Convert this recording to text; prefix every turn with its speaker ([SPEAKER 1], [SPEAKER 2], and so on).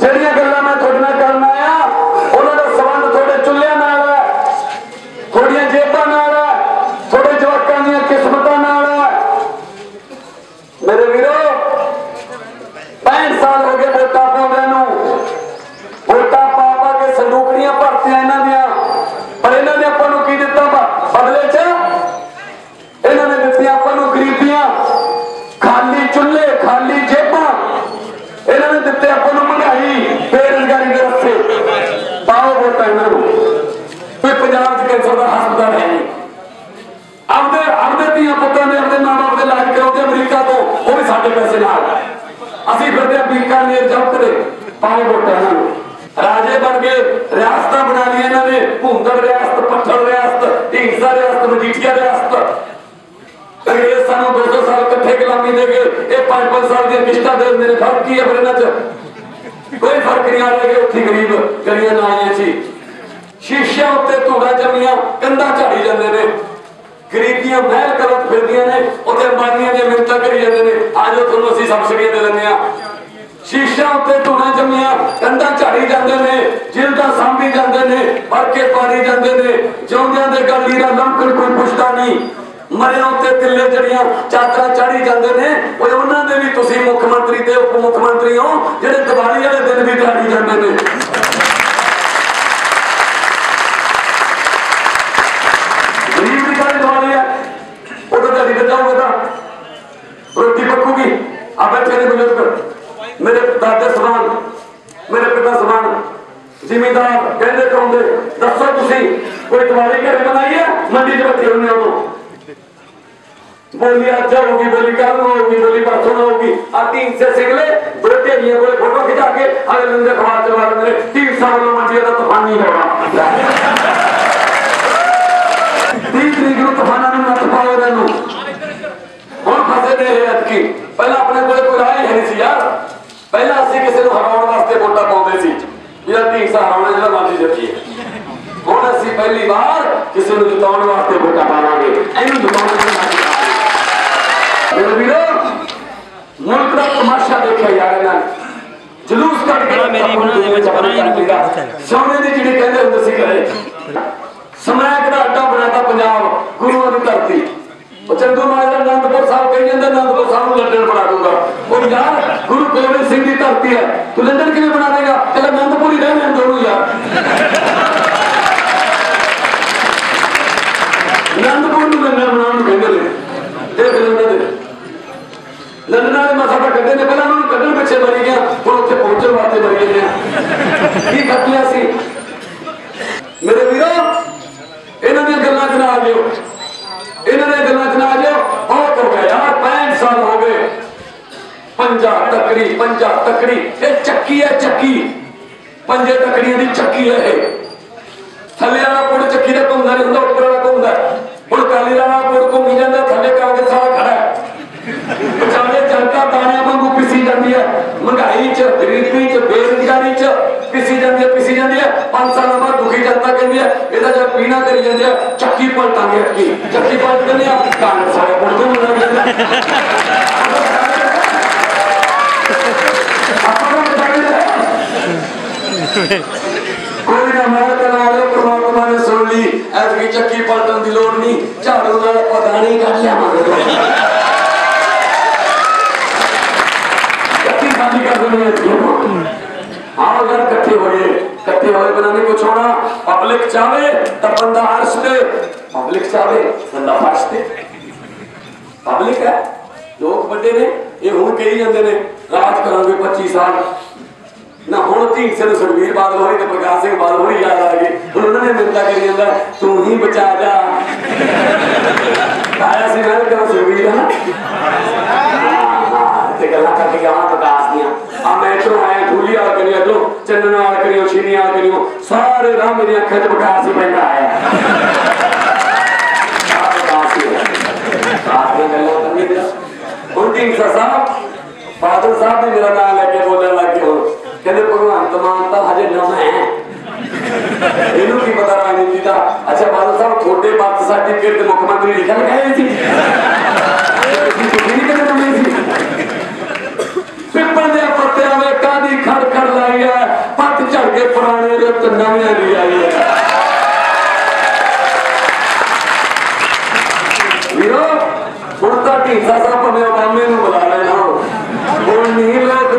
[SPEAKER 1] ਜਿਹੜੀਆਂ ਪੰਜਾਬ 'ਚ ਹਸਪਤਾਲ ਹੈ ਨਹੀਂ। ਆਪਦੇ ਆਪਦੇ ਧੀਆਂ ਪੁੱਤਾਂ ਦੇ ਆਪਦੇ ਮਾਂ ਦੇ ਇਲਾਜ ਕਰਾਉਂਦੇ ਅਮਰੀਕਾ ਤੋਂ, ਉਹ ਵੀ ਸਾਡੇ ਪੈਸੇ ਨਾਲ। ਅਸੀਂ ਫਿਰਦੇ ਆ ਬੀਕਾਨੇਰ ਜਬ ਕਰੇ ਪਾਓ ਵੋਟਾਂ ਨੂੰ ਰਾਜੇ ਬਣ ਗਏ ਰਿਆਸਤਾਂ ਬਣਾ ਲਈਆਂ ਇਹਨਾਂ ਨੇ, ਭੁੰਦੜ ਰਿਆਸਤ ਪੱਥਰ ਰਿਆਸਤ ਢੀਂਸਾ ਰਿਆਸਤ, ਮਜੀਠੀਆ ਰਿਆਸਤ। ਅੰਗਰੇਜ਼ ਸਾਨੂੰ 200 ਸਾਲ ਇਕੱਠੇ ਗੁਲਾਮੀ ਦੇ ਗਏ ਇਹ 5-5 ਸਾਲ ਦੀਆਂ ਕਿਸ਼ਤਾਂ ਦੇ ਦਿੰਦੇ ਫ਼ਰਕ ਕੀ ਹੈ ਫਿਰ ਇਹਨਾਂ 'ਚ? ਕੋਈ ਫ਼ਰਕ ਨਹੀਂ ਆ ਰਿਹਾ ਕਿ ਉੱਥੇ ਗਰੀਬ ਗਲੀਆਂ ਨਾਲੀਆਂ ਸੀ। ਸ਼ੀਸ਼ਿਆਂ ਉੱਤੇ ਧੂੜਾ ਕੰਧਾਂ ਝਾੜੀ ਜਾਂਦੇ ਨੇ। ਗਰੀਬੀਆਂ ਮਹਿਲ ਕਰਤ ਫਿਰਦੀਆਂ ਨੇ, ਉੱਥੇ ਅੰਬਾਨੀਆਂ ਦੀਆਂ ਮਿੰਤਾਂ ਕਰੀ ਜਾਂਦੇ ਨੇ। ਆਜੋ ਤੁਹਾਨੂੰ ਅਸੀਂ ਸਬਸਿਡੀਆਂ ਦੇ ਦਿੰਦੇ ਆ ਸ਼ੀਸ਼ਿਆਂ ਉੱਤੇ ਧੂਣਾ ਜੰਮੀਆਂ ਕੰਧਾਂ ਝਾੜੀ ਜਾਂਦੇ ਨੇ ਜਿਲਦਾਂ ਸਾਂਭੀ ਜਾਂਦੇ ਨੇ ਭਰ ਪਾੜੀ ਜਾਂਦੇ ਨੇ। ਜਿਉਂਦਿਆਂ ਦੇ ਗੱਲ ਲੀਰਾ ਲੰਕਣ ਕੋਈ ਪੁੱਛਦਾ ਨਹੀਂ। ਮਰਿਆਂ ਉੱਤੇ ਤਿੱਲੇ ਜੜੀਆਂ ਚਾਦਰਾਂ ਚਾੜੀ ਜਾਂਦੇ ਨੇ। ਓਏ, ਉਹਨਾਂ ਦੇ ਵੀ ਤੁਸੀਂ ਮੁੱਖ ਮੰਤਰੀ ਤੇ ਉਪ ਮੁੱਖ ਮੰਤਰੀ ਹੋ, ਜਿਹੜੇ ਦੀਵਾਲੀ ਵਾਲੇ ਦਿਨ ਵੀ ਦਿਹਾੜੀ ਜਾਂਦੇ ਨੇ ਗਰੀਬ ਦੀ ਕਾਹਦੀ ਦੀਵਾਲੀ ਹੈ ਉਹ ਤਾਂ ਤੁਹਾਡੀ ਤੇ ਜਾਊਗਾ ਤਾਂ ਰੋਟੀ ਪੱਕੂਗੀ ਆ ਬੈਠੇ ਨੇ ਬਜ਼ੁਰਗ ਮੇਰੇ ਦਾਦੇ ਸਮਾਨ, ਮੇਰੇ ਪਿਤਾ ਸਮਾਨ। ਜ਼ਿਮੀਦਾਰ ਕਹਿੰਦੇ ਕਰਾਉਂਦੇ ਦੱਸੋ ਤੁਸੀਂ, ਕੋਈ ਤੁਹਾਡੇ ਘਰੇ ਬਣਾਈ ਹੈ? ਮੰਡੀ ਦੇ ਬੱਚੇ ਹੁੰਦੇ ਉਦੋਂ ਬੋਲੀ, ਅੱਜ ਹੋਗੀ ਬੋਲੀ ਕੱਲ ਹੋਗੀ ਬੋਲੀ ਪਰਸੋਂ ਹੋਗੀ ਆ ਤਿੰਨ ਸੇ ਸਿੰਗਲੇ ਬੜੇ ਢੇਰੀਆਂ ਕੋਲੇ ਫੋਟੋ ਖਿਚਾ ਕੇ ਅਗਲੇ ਦਿਨ ਦੇ ਖਵਾ ਚਵਾ ਦਿੰਦੇ ਤੀਰ ਸਾਹਿਬ ਵੱਲੋਂ ਮੰਡੀ ਦਾ ਤੂਫਾਨ ਨਹੀਂ ਹੋਣਾ ਤੀਰ ਤਰੀਕ ਨੂੰ ਤੂਫਾਨਾਂ ਨੂੰ ਨੱਥ ਪਾਓ ਇਹਨਾਂ ਨੂੰ। ਹੁਣ ਫਸੇ ਦੇ ਹੈ ਅੱਜ ਕੀ ਪਹਿਲਾਂ ਆਪਣੇ ਕੋਲੇ ਕੋਈ ਰਾਹ ਹੀ ਨਹੀਂ ਸੀ ਯਾਰ। ਪਹਿਲਾਂ ਅਸੀਂ ਕਿਸੇ ਨੂੰ ਹਰਾਉਣ ਵਾਸਤੇ ਵੋਟਾਂ ਪਾਉਂਦੇ ਸੀ। ਜਿਹੜਾ ਢੀਂਸਾ ਹਰਾਉਣਾ ਜਿਹੜਾ ਮਰਜ਼ੀ ਜਿੱਤੀਏ ਹੁਣ ਅਸੀਂ ਪਹਿਲੀ ਵਾਰ ਕਿਸੇ ਨੂੰ ਜਿਤਾਉਣ ਵਾਸਤੇ ਵੋਟਾਂ ਪਾਵਾਂਗੇ। ਇਹਨੂੰ ਜਿਤਾਉਣ ਦੀ ਮਾਰੀ ਮੇਰੇ ਵੀਰੋ ਮੁਲਕ ਦਾ ਤਮਾਸ਼ਾ ਦੇਖਿਆ ਯਾਰ ਇਹਨਾਂ ਨੇ ਜਲੂਸ ਕੱਢ ਕੇ
[SPEAKER 2] ਮੇਰੀ ਬਣਾ ਦੇ ਵਿੱਚ ਬਣਾ ਨਹੀਂ ਕੋਈ
[SPEAKER 1] ਸੋਨੇ ਦੀ ਜਿਹੜੀ ਕਹਿੰਦੇ ਹੁੰਦੇ ਸੀ ਕਰੇ ਸਮੈਕ ਦਾ ਅੱਡਾ ਬਣਾਤਾ ਪੰਜਾਬ ਗੁਰੂਆਂ ਦੀ ਧਰਤੀ। ਉਹ ਚੰਦੂ ਮਹਾਰਾਜ ਦਾ ਅਨੰਦਪੁਰ ਸਾਹਿਬ ਕਹੀ ਜਾਂਦਾ, ਅਨੰਦਪੁਰ ਸਾਹਿਬ ਨੂੰ ਲੰਡਨ ਬਣਾ ਦੂੰਗਾ ਉਹ ਯਾਰ, ਗੁਰੂ ਗੋਬਿੰਦ ਸਿੰਘ ਦੀ ਧਰਤੀ ਹੈ। ਤੂੰ ਲੰਡਨ ਕਿਵੇਂ ਬਣਾ ਦੇਗਾ? ਚਲ ਅਨੰਦਪੁਰ ਹੀ ਰਹਿਣੇ ਦੋਨੋਂ ਯਾਰ ਅਨੰਦਪੁਰ ਨੂੰ ਲੰਡਨ ਬਣਾਉਣ ਨੂੰ ਕਹਿੰਦੇ ਨੇ। ਦੇਖ ਲੈਂਦੇ ਨੇ ਲੰਡਨ ਵਾਲੇ ਮਸਾ ਤਾਂ ਕੱਢੇ ਨੇ, ਪਹਿਲਾਂ ਉਹਨਾਂ ਨੂੰ ਕੱਢਣ ਪਿੱਛੇ ਮਰੀ ਗਿਆ, ਹੁਣ ਉੱਥੇ ਪਹੁੰਚਣ ਵਾਸਤੇ ਮਰੀ ਗਏ ਨੇ। ਕੀ ਕਰ ਲਿਆ ਸੀ? ਮੇਰੇ ਵੀਰੋ, ਇਹਨਾਂ ਦੀਆਂ ਗੱਲਾਂ 'ਚ ਨਾ ਆ ਜਿਓ ਇਹਨਾਂ ਦੀਆਂ ਗੱਲਾਂ 'ਚ ਨਾ ਆ ਜਿਓ ਬਹੁਤ ਹੋ ਗਿਆ ਯਾਰ 65 ਸਾਲ ਹੋ ਗਏ ਪੰਜਾ ਤਕੜੀ ਪੰਜਾ ਤਕੜੀ, ਇਹ ਚੱਕੀ ਹੈ ਚੱਕੀ। ਪੰਜੇ ਤਕੜੀਆਂ ਦੀ ਚੱਕੀ ਹੈ ਇਹ। ਥੱਲੇ ਵਾਲਾ ਪੁੜ ਚੱਕੀ ਦਾ ਘੁੰਮਦਾ ਨਹੀਂ ਹੁੰਦਾ, ਉੱਪਰ ਵਾਲਾ ਘੁੰਮਦਾ। ਹੁਣ ਕਾਲੀ ਵਾਲਾ ਪੁੜ ਘੁੰਮੀ ਜਾਂਦਾ, ਥੱਲੇ ਕਾਂਗਰਸ ਵਾਲਾ ਖੜਾ ਹੈ। ਜਨਤਾ ਦਾਣਿਆਂ ਵਾਂਗੂ ਪਿਸੀ ਜਾਂਦੀ ਹੈ। ਮਹਿੰਗਾਈ 'ਚ, ਗਰੀਬੀ 'ਚ, ਬੇਰੁਜ਼ਗਾਰੀ 'ਚ ਪਿਸੀ ਜਾਂਦੀ ਹੈ, ਪਿਸੀ ਜਾਂਦੀ ਹੈ। ਪੰਜ ਸਾਲਾਂ ਬਾਅਦ ਦੁਖੀ ਜਨਤਾ ਕਹਿੰਦੀ ਹੈ, ਇਹਦਾ ਜਦ ਪੀਣਾ ਕਰੀ ਜਾਂਦੇ ਆ, ਚੱਕੀ ਪਲਟਾਂਗੇ ਅੱਕੀ ਚੱਕੀ ਪਲਟ ਦਿੰਦੇ ਆ, ਕਾਂਗਰਸ ਵਾਲੇ ਪੁੜ ਤੋਂ ਮੁੰਡਾ ਕਹਿੰਦੇ ਕੋਈ ਨਾ ਮੈਂ ਕਰਾ ਲਿਆ ਨੇ ਸੁਣ ਲਈ। ਐਤਕੀ ਚੱਕੀ ਪਲਟਣ ਦੀ ਲੋੜ ਨਹੀਂ। ਝਾੜੂ ਨਾਲ ਆਪਾਂ ਦਾਣੇ ਕੱਢ ਲਿਆਵਾਂਗੇ। ਚੱਕੀ ਖਾਲੀ ਕਰ ਦੇਣੀ ਆਓ ਅਗਰ ਇਕੱਠੇ ਹੋਏ ਇਕੱਠੇ ਹੋਏ ਬਣਾ ਨਹੀਂ ਕੁਛ ਹੋਣਾ। ਪਬਲਿਕ ਚਾਵੇ ਤਾਂ ਬੰਦਾ ਅਰਸ਼ ਤੇ। ਪਬਲਿਕ ਚਾਵੇ ਬੰਦਾ ਫਰਸ਼ ਤੇ। ਪਬਲਿਕ ਹੈ। ਲੋਕ ਵੱਡੇ ਨੇ। ਇਹ ਹੁਣ ਕਹੀ ਜਾਂਦੇ ਨੇ ਰਾਜ ਕਰਾਂਗੇ 25 ਸਾਲ। ਨਾ ਹੁਣ ਢੀਂਸੇ ਨੂੰ ਸੁਖਬੀਰ ਬਾਦਲ ਹੋਈ ਤੇ ਪ੍ਰਕਾਸ਼ ਸਿੰਘ ਬਾਦਲ ਹੋਈ ਯਾਦ ਆ ਗਈ ਹੁਣ ਉਹਨਾਂ ਨੇ ਮਿੰਤਾ ਕਰੀ ਜਾਂਦਾ ਤੂੰ ਹੀ ਬਚਾ ਜਾ ਆਇਆ ਸੀ ਮੈਂ ਕਿਹਾ ਸੁਖਬੀਰ ਹੈ ਨਾ ਤੇ ਗੱਲਾਂ ਕਰਕੇ ਗਾਵਾਂ ਪ੍ਰਕਾਸ਼ ਦੀਆਂ ਆ ਮੈਂ ਇੱਧਰੋਂ ਆਇਆ ਢੂਲੀ ਵਾਲਾ ਕਰੀਓ ਇੱਧਰੋਂ ਚੰਨਣ ਵਾਲਾ ਕਰੀਓ ਛੀਨੀ ਵਾਲਾ ਕਰੀਓ ਸਾਰੇ ਰਾਹ ਮੇਰੀ ਅੱਖਾਂ 'ਚ ਪ੍ਰਕਾਸ਼ ਹੀ ਪੈਂਦਾ ਆਇਆ ਆਹ ਪ੍ਰਕਾਸ਼ ਹੀ ਹੈ ਪ੍ਰਕਾਸ਼ ਦੀਆਂ ਗੱਲਾਂ ਕਰਨੀਆਂ ਮੇਰਾ ਹੁਣ ਢੀਂਸਾ ਸਾਹਿਬ ਬਾਦਲ ਸਾਹਿਬ ਨੇ ਮੇਰਾ ਨਾਮ ਲੈ ਕੇ ਬੋਲਣ ਲੱਗ ਗਏ ਹੁਣ ਕਹਿੰਦੇ ਭਗਵੰਤ ਮਾਨ ਤਾਂ ਹਜੇ ਨਵਾਂ ਹੈ ਇਹਨੂੰ ਪਤਾ ਰਾਜਨੀਤੀ ਦਾ। ਅੱਛਾ, ਬਾਦਲ ਸਾਹਿਬ, ਤੁਹਾਡੇ ਬਰਥ ਸਰਟੀਫਿਕੇਟ ਤੇ ਮੁੱਖ ਮੰਤਰੀ ਲਿਖਿਆ ਲਗਾਇਆ ਸੀ। ਪਿੱਪਲ ਦੇ ਪੱਤਿਆਂ ਵਿੱਚ ਕਾਦੀ ਖੜ ਖੜ ਲਾਈ ਹੈ ਪੱਤ ਝੜ ਕੇ ਪੁਰਾਣੇ ਦੇ ਨਵੇਂ ਦੀ ਆਈ ਹੈ ਵੀਰੋ, ਹੁਣ ਤਾਂ ਢੀਂਸਾ ਸਾਹਿਬ ਭਾਵੇਂ ਓਬਾਮੇ ਨੂੰ ਬੁਲਾ ਲੈਣਾ। ਹੁਣ ਨਹੀਂ ਲੋਕ